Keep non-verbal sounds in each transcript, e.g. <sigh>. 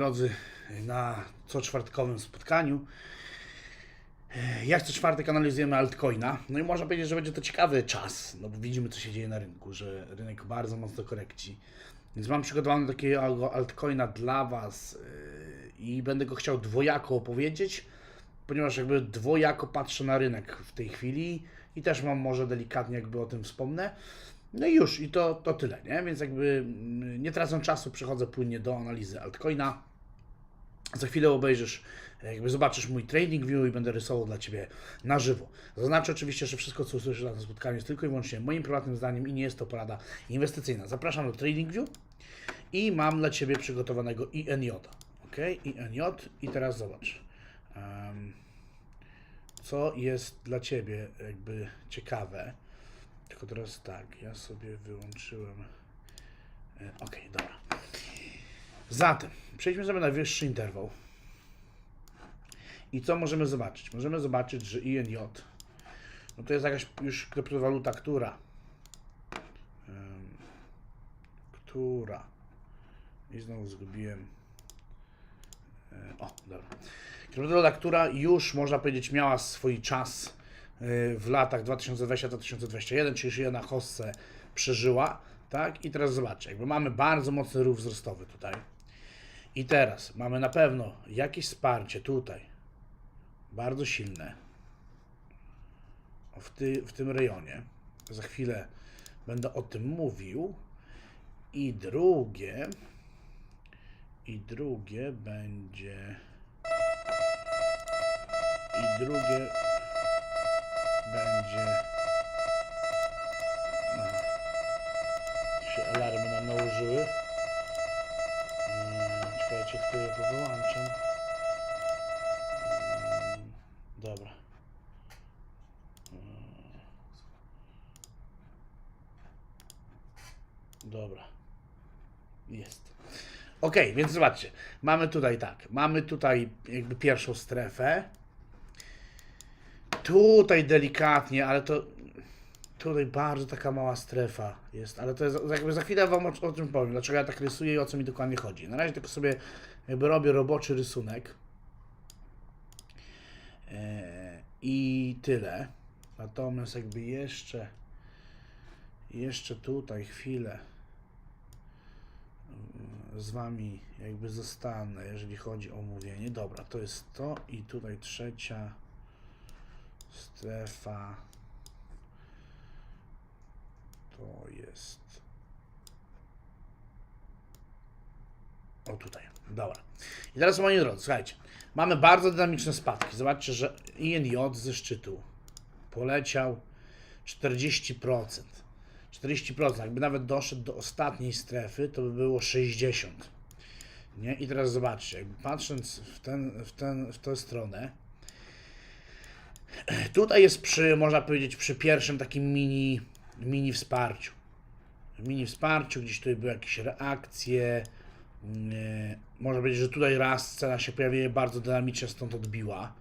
drodzy, na co czwartkowym spotkaniu. Jak co czwartek analizujemy altcoina. No i można powiedzieć, że będzie to ciekawy czas, no bo widzimy, co się dzieje na rynku, że rynek bardzo mocno korekci. Więc mam przygotowany takiego altcoina dla Was yy, i będę go chciał dwojako opowiedzieć, ponieważ jakby dwojako patrzę na rynek w tej chwili i też mam może delikatnie jakby o tym wspomnę. No i już, i to, to tyle, nie? Więc jakby mm, nie tracąc czasu, przechodzę płynnie do analizy altcoina. Za chwilę obejrzysz, jakby zobaczysz mój trading view i będę rysował dla Ciebie na żywo. Zaznaczę oczywiście, że wszystko, co usłyszysz na tym spotkaniu jest tylko i wyłącznie moim prywatnym zdaniem i nie jest to porada inwestycyjna. Zapraszam do trading view i mam dla Ciebie przygotowanego INJ. Ok, INJ i teraz zobacz. Em, co jest dla Ciebie jakby ciekawe. Tylko teraz tak, ja sobie wyłączyłem. e, Ok, dobra. Zatem, przejdźmy sobie na wyższy interwał. I co możemy zobaczyć? Możemy zobaczyć, że INJ no to jest jakaś już kryptowaluta, która która i znowu zgubiłem e, o, dobra. Kryptowaluta, która już można powiedzieć miała swój czas e, w latach 2020-2021, czyli się na hossę przeżyła, tak? I teraz zobaczcie, jakby mamy bardzo mocny ruch wzrostowy tutaj. I teraz mamy na pewno jakieś wsparcie tutaj, bardzo silne, w, ty, w tym rejonie. Za chwilę będę o tym mówił. I drugie, i drugie będzie, i drugie będzie, Czekajcie, tylko je wyłączam. Mm, Dobra. Mm. Dobra. Jest. Ok, więc zobaczcie. Mamy tutaj tak. Mamy tutaj jakby pierwszą strefę. Tutaj delikatnie, ale to tutaj bardzo taka mała strefa jest, ale to jest jakby za chwilę wam o, o tym powiem, dlaczego ja tak rysuję i o co mi dokładnie chodzi. Na razie tylko sobie jakby robię roboczy rysunek. Eee, I tyle. Natomiast jakby jeszcze jeszcze tutaj chwilę mm, z wami jakby zostanę, jeżeli chodzi o mówienie. Dobra, to jest to i tutaj trzecia strefa. To jest. O tutaj. Dobra. I teraz moi drodzy, słuchajcie. Mamy bardzo dynamiczne spadki. Zobaczcie, że INJ ze szczytu poleciał 40%. 40%. Jakby nawet doszedł do ostatniej strefy, to by było 60%. Nie? I teraz zobaczcie, jakby patrząc w, ten, w, ten, w tę stronę, tutaj jest przy, można powiedzieć, przy pierwszym takim mini, mini wsparciu. Mini wsparciu, gdzieś tutaj były jakieś reakcje. Nie, można powiedzieć, że tutaj raz cena się pojawiła bardzo dynamicznie, stąd odbiła.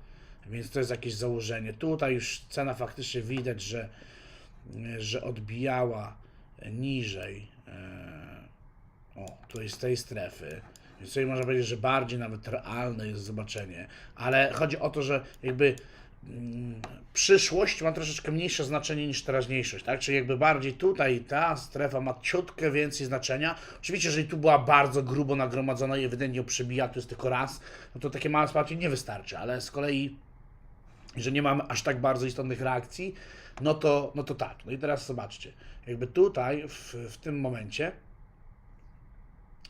Więc to jest jakieś założenie. Tutaj już cena faktycznie widać, że, że odbijała niżej. e, O, tutaj z tej strefy. Więc tutaj można powiedzieć, że bardziej nawet realne jest zobaczenie. Ale chodzi o to, że jakby mm, przyszłość ma troszeczkę mniejsze znaczenie niż teraźniejszość, tak? Czyli jakby bardziej tutaj ta strefa ma ciutkę więcej znaczenia. Oczywiście, jeżeli tu była bardzo grubo nagromadzona i ewidentnie przebija, to jest tylko raz, no to takie małe wsparcie nie wystarczy, ale z kolei że nie mamy aż tak bardzo istotnych reakcji, no to, no to tak. No i teraz zobaczcie, jakby tutaj w, w tym momencie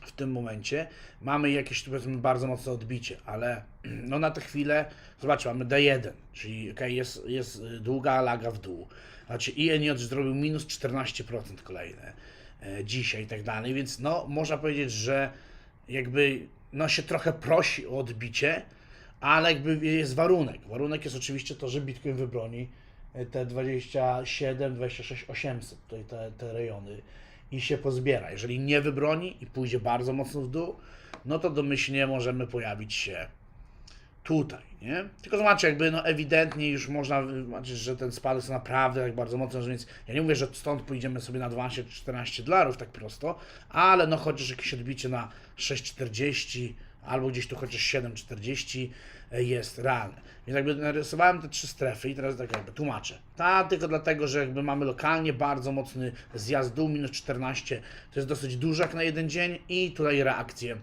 w tym momencie mamy jakieś powiedzmy bardzo mocne odbicie, ale <clears throat> no na tę chwilę, zobaczcie, mamy D1, czyli okay, jest, jest długa laga w dół. Znaczy INJ zrobił minus 14% kolejne e, dzisiaj i tak dalej, więc no można powiedzieć, że jakby no się trochę prosi o odbicie, ale jakby jest warunek. Warunek jest oczywiście to, że Bitcoin wybroni e, te 27, 26, 800, tutaj te, te rejony i się pozbiera. Jeżeli nie wybroni i pójdzie bardzo mocno w dół, no to domyślnie możemy pojawić się tutaj, nie? Tylko zobaczcie, jakby no ewidentnie już można zobaczyć, że ten spadek jest naprawdę tak bardzo mocny, więc ja nie mówię, że stąd pójdziemy sobie na 12 czy 14 dolarów tak prosto, ale no chociaż jakieś odbicie na 6,40 albo gdzieś tu chociaż 7,40 jest realne. Więc jakby narysowałem te trzy strefy i teraz tak jakby tłumaczę. Ta tylko dlatego, że jakby mamy lokalnie bardzo mocny zjazd dół, minus 14, to jest dosyć dużo jak na jeden dzień i tutaj reakcję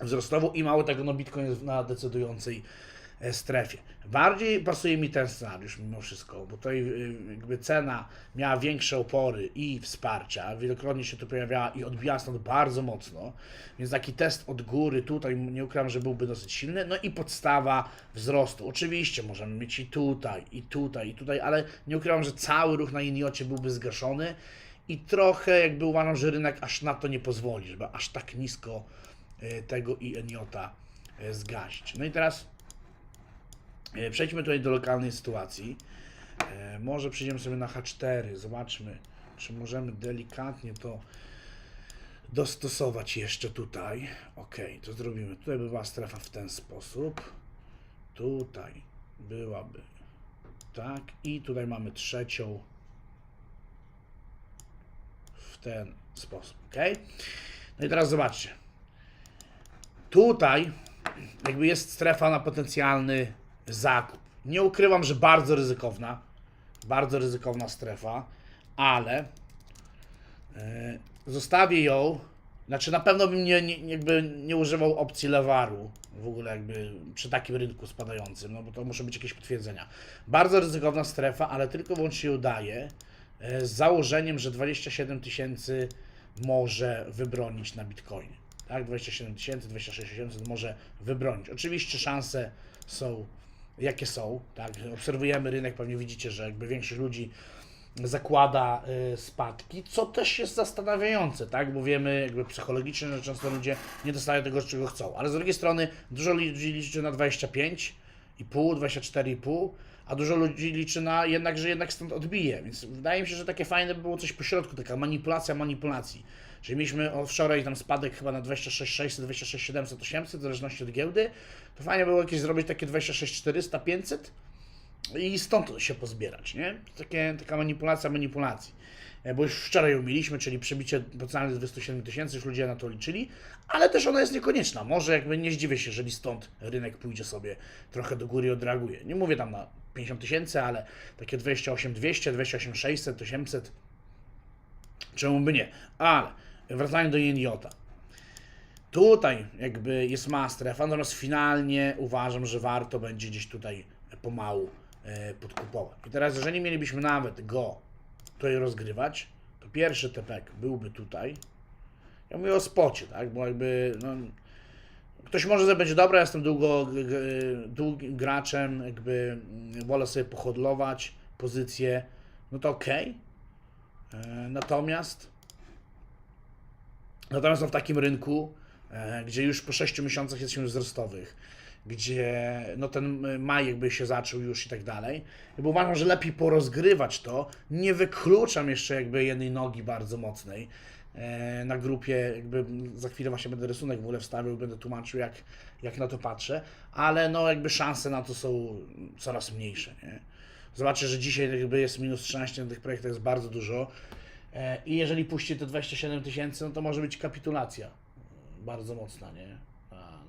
wzrostową i mało tego, no Bitcoin jest na decydującej e, strefie. Bardziej pasuje mi ten scenariusz mimo wszystko, bo tutaj y, jakby cena miała większe opory i wsparcia, wielokrotnie się tu pojawiała i odbijała stąd bardzo mocno, więc taki test od góry tutaj nie ukrywam, że byłby dosyć silny, no i podstawa wzrostu. Oczywiście możemy mieć i tutaj, i tutaj, i tutaj, ale nie ukrywam, że cały ruch na Iniocie byłby zgaszony i trochę jakby uważam, że rynek aż na to nie pozwoli, żeby aż tak nisko e, tego i Eniota e, zgasić. No i teraz e, przejdźmy tutaj do lokalnej sytuacji. E, Może przejdziemy sobie na H4, zobaczmy, czy możemy delikatnie to dostosować jeszcze tutaj. Ok, to zrobimy. Tutaj by była strefa w ten sposób. Tutaj byłaby tak i tutaj mamy trzecią w ten sposób, ok? No i teraz zobaczcie. Tutaj jakby jest strefa na potencjalny zakup. Nie ukrywam, że bardzo ryzykowna, bardzo ryzykowna strefa, ale e, zostawię ją. Znaczy na pewno bym nie, nie, jakby nie używał opcji lewaru w ogóle jakby przy takim rynku spadającym, no bo to muszą być jakieś potwierdzenia. Bardzo ryzykowna strefa, ale tylko wyłącznie ją daję e, z założeniem, że 27 tysięcy może wybronić na Bitcoinie. Tak, 27 tysięcy, 26 tysięcy może wybronić. Oczywiście szanse są jakie są, tak, obserwujemy rynek, pewnie widzicie, że jakby większość ludzi zakłada y, spadki, co też jest zastanawiające, tak, bo wiemy jakby psychologicznie, że często ludzie nie dostają tego, czego chcą, ale z drugiej strony dużo ludzi liczy na 25,5, 24,5, a dużo ludzi liczy na jednak, że jednak stąd odbije, więc wydaje mi się, że takie fajne by było coś pośrodku, taka manipulacja manipulacji. Czyli mieliśmy wczoraj tam spadek chyba na 26,600, 26,700, 800, w zależności od giełdy, to fajnie było jakieś zrobić takie 26,400, 500, i stąd się pozbierać, nie? Takie, taka manipulacja manipulacji. E, Bo już wczoraj ją mieliśmy, czyli przebicie potencjalnie 27 tysięcy, już ludzie na to liczyli, ale też ona jest niekonieczna. Może jakby nie zdziwię się, jeżeli stąd rynek pójdzie sobie trochę do góry i odreaguje. Nie mówię tam na 50 tysięcy, ale takie 28 200, 28 600, 800, czemu by nie? Ale wracając do Jeniota. Tutaj jakby jest mała strefa, natomiast finalnie uważam, że warto będzie gdzieś tutaj pomału podkupować. I teraz, jeżeli mielibyśmy nawet go tutaj rozgrywać, to pierwszy tepek byłby tutaj. Ja mówię o spocie, tak? Bo jakby no, ktoś może będzie dobra, ja jestem długo długim graczem, jakby mm, wolę sobie pohodlować pozycję, no to okej. E, Natomiast Natomiast no w takim rynku, e, gdzie już po 6 miesiącach jesteśmy wzrostowych, gdzie no ten maj jakby się zaczął już i tak dalej, bo uważam, że lepiej porozgrywać to, nie wykluczam jeszcze jakby jednej nogi bardzo mocnej e, na grupie, jakby za chwilę właśnie będę rysunek w ogóle wstawiał, będę tłumaczył jak, jak na to patrzę, ale no jakby szanse na to są coraz mniejsze, nie? Zobaczę, że dzisiaj jakby jest minus 13 na tych projektach, jest bardzo dużo. E, I jeżeli puści te 27 tysięcy, no to może być kapitulacja bardzo mocna, nie?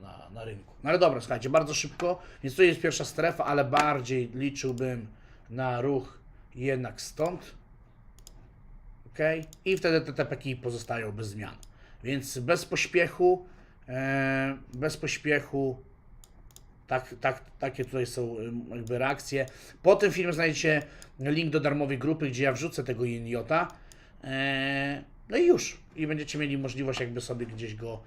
Na, na, rynku. No ale dobra, słuchajcie, bardzo szybko, więc to jest pierwsza strefa, ale bardziej liczyłbym na ruch jednak stąd. Ok? I wtedy te TPki pozostają bez zmian. Więc bez pośpiechu, e, bez pośpiechu tak, tak, takie tutaj są jakby reakcje. Po tym filmie znajdziecie link do darmowej grupy, gdzie ja wrzucę tego Jeniota. Eee, no i już. I będziecie mieli możliwość jakby sobie gdzieś go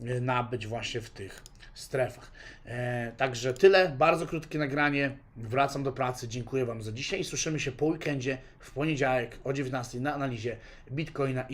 e, nabyć właśnie w tych strefach. Eee, także tyle. Bardzo krótkie nagranie. Wracam do pracy. Dziękuję Wam za dzisiaj słyszymy się po weekendzie w poniedziałek o 19 na analizie Bitcoina i